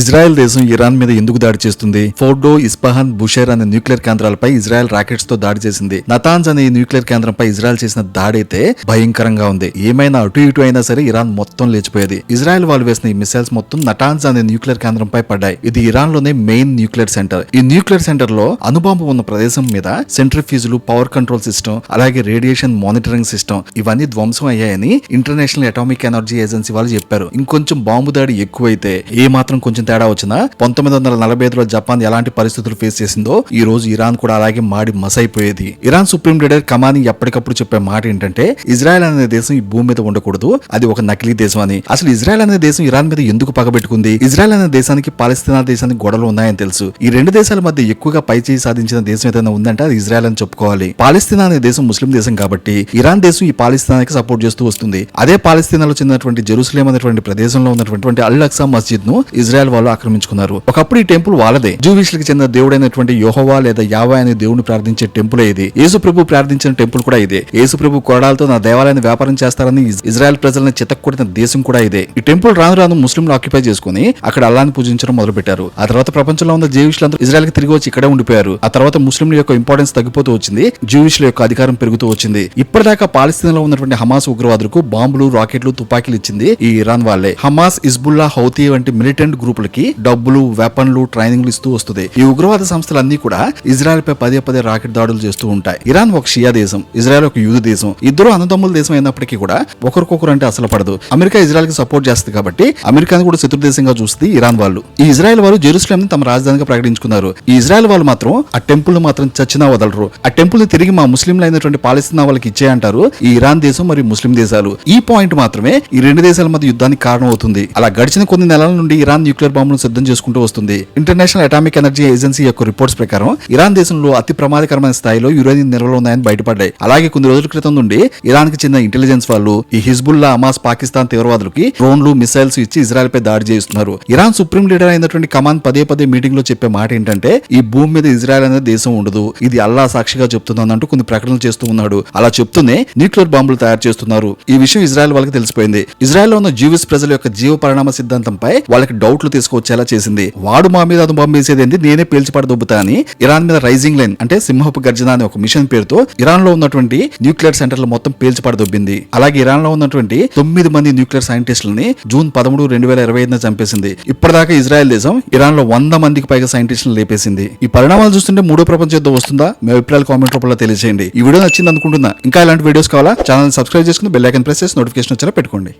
Israel దేశం Iran మీద ఎందుకు దాడి చేస్తుంది? ఫోర్డో ఇస్పాహాన్ బుషేర్ అనే న్యూక్లియర్ కేంద్రాలపై ఇజ్రాయెల్ రాకెట్స్తో దాడి చేసింది. నతాన్స్ అనే న్యూక్లియర్ కేంద్రంపై ఇజ్రాయెల్ చేసిన దాడి అయితే భయంకరంగా ఉంది. ఏమైనా అటు ఇటు అయినా సరే ఇరాన్ మొత్తం లేచిపోయేది. ఇజ్రాయెల్ వాళ్ళు వేసిన ఈ మిసైల్స్ మొత్తం నటాన్స్ అనే న్యూక్లియర్ కేంద్రంపై పడ్డాయి. ఇది ఇరాన్లోనే మెయిన్ న్యూక్లియర్ సెంటర్. ఈ న్యూక్లియర్ సెంటర్లో అనుబాంబు ఉన్న ప్రదేశం మీద సెంట్రిఫ్యూజులు పవర్ కంట్రోల్ సిస్టమ్ అలాగే రేడియేషన్ మానిటరింగ్ సిస్టమ్ ఇవన్నీ ధ్వంసం అయ్యాయని ఇంటర్నేషనల్ అటామిక్ ఎనర్జీ ఏజెన్సీ వాళ్ళు చెప్పారు. ఇంకొంచెం బాంబు దాడి ఎక్కువైతే ఏ మాత్రం కొంచెం తేడా వచ్చినా పంతొమ్మిది వందల నలభై ఐదులో జపాన్ ఎలాంటి పరిస్థితులు ఫేస్ చేసిందో ఈ రోజు ఇరాన్ కూడా అలాగే మాడి మసైపోయేది. ఇరాన్ సుప్రీం లీడర్ కమాని ఎప్పటికప్పుడు చెప్పే మాట ఏంటంటే ఇజ్రాయెల్ అనే దేశం ఈ భూమి మీద ఉండకూడదు అది ఒక నకిలీ దేశం అని. అసలు ఇజ్రాయెల్ అనే దేశం ఇరాన్ మీద ఎందుకు పగబెట్టుకుంది? ఇజ్రాయెల్ అనే దేశానికి పాలస్తీనా దేశానికి గొడవలు ఉన్నాయని తెలుసు. ఈ రెండు దేశాల మధ్య ఎక్కువగా పైచేయి సాధించిన దేశం ఏదైనా ఉందంటే అది ఇజ్రాయెల్ అని చెప్పుకోవాలి. పాలస్తీనా అనే దేశం ముస్లిం దేశం కాబట్టి ఇరాన్ దేశం ఈ పాలస్తీనాకి సపోర్ట్ చేస్తూ వస్తుంది. అదే పాలస్తీనాలో చెందినటువంటి జెరూసలేం అనేటువంటి ప్రదేశంలో ఉన్నటువంటి అల్ అక్సా మస్జిద్ను ఇజ్రాయెల్ వాళ్ళు ఆక్రమించుకున్నారు. ఒకప్పుడు ఈ టెంపుల్ వాళ్ళదే. జూవిష్లకు చెందిన దేవుడైనటువంటి యోహోవా లేదా యావా అనే దేవుడిని ప్రార్థించే టెంపుల్ ఇది. యేసు ప్రభు ప్రార్థించిన టెంపుల్ కూడా ఇదే. యేసు ప్రభు కొరడాలతో నా దేవాలయాన్ని వ్యాపారం చేస్తారని ఇజ్రాయెల్ ప్రజలను చితక్కొట్టిన దేశం కూడా ఇదే. ఈ టెంపుల్ రాను రాను ముస్లింలు ఆక్యుపై చేసుకుని అక్కడ అల్లాన్ని పూజించడం మొదలు పెట్టారు ఆ తర్వాత ప్రపంచంలో ఉన్న జూయిష్లందరూ ఇజ్రాయెల్కి తిరిగి వచ్చి ఇక్కడే ఉండిపోయారు. ఆ తర్వాత ముస్లింల యొక్క ఇంపార్టెన్స్ తగ్గిపోతూ వచ్చింది. జూయిష్ల యొక్క అధికారం పెరుగుతూ వచ్చింది. ఇప్పటిదాకా పాలస్తీనాలో ఉన్నటువంటి హమాస్ ఉగ్రవాదులకు బాంబులు రాకెట్లు తుపాకీలు ఇచ్చింది ఈ ఇరాన్ వాళ్ళే. హమాస్ ఇజ్బుల్లా హౌతీ వంటి మిలిటెంట్ గ్రూపులకి డబ్బులు వెపన్లు ట్రైనింగ్లు ఇస్తూ వస్తుంది. ఈ ఉగ్రవాద సంస్థలన్నీ కూడా ఇజ్రాయెల్ పై పదే పదే రాకెట్ దాడులు చేస్తూ ఉంటాయి. ఇరాన్ ఒక షియా దేశం ఇజ్రాయెల్ ఒక యూదు దేశం. ఇద్దరు అన్నదమ్ముల దేశం అయినప్పటికీ కూడా ఒకరికొకరు అంటే అసలు పడదు. అమెరికా ఇజ్రాయెల్కి సపోర్ట్ చేస్తుంది కాబట్టి అమెరికాని కూడా శత్రు దేశంగా చూస్తుంది ఇరాన్ వాళ్ళు. ఈ ఇజ్రాయెల్ వాళ్ళు జెరూసలేం ని తమ రాజధానిగా ప్రకటించుకున్నారు. ఈ ఇజ్రాయెల్ వాళ్ళు మాత్రం ఆ టెంపుల్ మాత్రం చచ్చినా వదలరు. ఆ టెంపుల్ని తిరిగి మా ముస్లింలు అయినటువంటి పాలస్తీనా వాళ్ళకి ఇచ్చేయంటారు ఈ ఇరాన్ దేశం మరియు ముస్లిం దేశాలు. ఈ పాయింట్ మాత్రమే ఈ రెండు దేశాల మధ్య యుద్ధానికి కారణం అవుతుంది అలా గడిచిన కొన్ని నెలల నుండి ఇరాన్ న్యూక్లియర్ బాంబులను సిద్ధం చేసుకుంటూ వస్తుంది. ఇంటర్నేషనల్ అటామిక్ ఎనర్జీ ఏజెన్సీ యొక్క రిపోర్ట్స్ ప్రకారం ఇరాన్ దేశంలో అతి ప్రమాదకరమైన స్థాయిలో యురేనియం నిల్వలు ఉన్నాయని బయటపడ్డాయి. అలాగే కొన్ని రోజుల క్రితం నుండి ఇరాన్కి చెందిన ఇంటెలిజెన్స్ వాళ్ళు ఈ హిజ్బుల్లా అమాస్ పాకిస్తాన్ తీవ్రవాదులకి డ్రోన్లు మిసైల్స్ ఇచ్చి ఇజ్రాయెల్ పై దాడి చేస్తున్నారు ఇరాన్ సుప్రీం లీడర్ అయినటువంటి కమాన్ పదే పదే మీటింగ్లో చెప్పే మాట ఏంటంటే ఈ భూమి మీద ఇజ్రాయెల్ అనే దేశం ఉండదు. ఇది అల్లా సాక్షిగా చెప్తుందంటూ కొన్ని ప్రకటనలు చేస్తూ ఉన్నాడు. అలా చెప్తూనే న్యూక్లియర్ బాంబులు తయారు చేస్తున్నారు. ఈ విషయం ఇజ్రాయెల్ వాళ్ళకి తెలిసిపోయింది. ఇజ్రాయెల్లో ఉన్న జీవిస్ ప్రజల యొక్క జీవ పరిణామ సిద్ధాంతంపై వాళ్ళకి డౌట్లు తీసుకొచ్చేలా చేసింది? వాడు మా మీద అది వేసేది ఏంది? నేనే పేల్చిపడదొబ్బుతా అని ఇరాన్ మీద రైజింగ్ లైన్ అంటే సింహపు గర్జన అనే ఒక మిషన్ పేరుతో ఇరాన్లో ఉన్నటువంటి న్యూక్లియర్ సెంటర్లు మొత్తం పేల్చిపడదొబ్బింది అలాగే ఇరాన్లో ఉన్నటువంటి తొమ్మిది మంది న్యూక్లియర్ సైంటిస్టులని జూన్ పదమూడు రెండు వేల ఇరవై ఐదున చంపేసింది. ఇప్పటిదాకా ఇజ్రాయెల్ దేశం ఇరాన్లో వంద మందికి పైగా సైంటిస్టులు లేపేసింది. ఈ పరిణామాలు చూస్తుంటే మూడో ప్రపంచ యుద్ధం వస్తుందా? మీ అభిప్రాయాలు కామెంట్ రూపంలో తెలియజేయండి ఈ వీడియో నచ్చింది అనుకుంటున్నా. ఇంకా ఇలాంటి వీడియోస్ కావాలా? ఛానల్ సబ్స్క్రైబ్ చేసుకుని బెల్ ఐకన్ ప్రెస్ చేసి నోటిఫికేషన్ వచ్చేలా పెట్టుకోండి.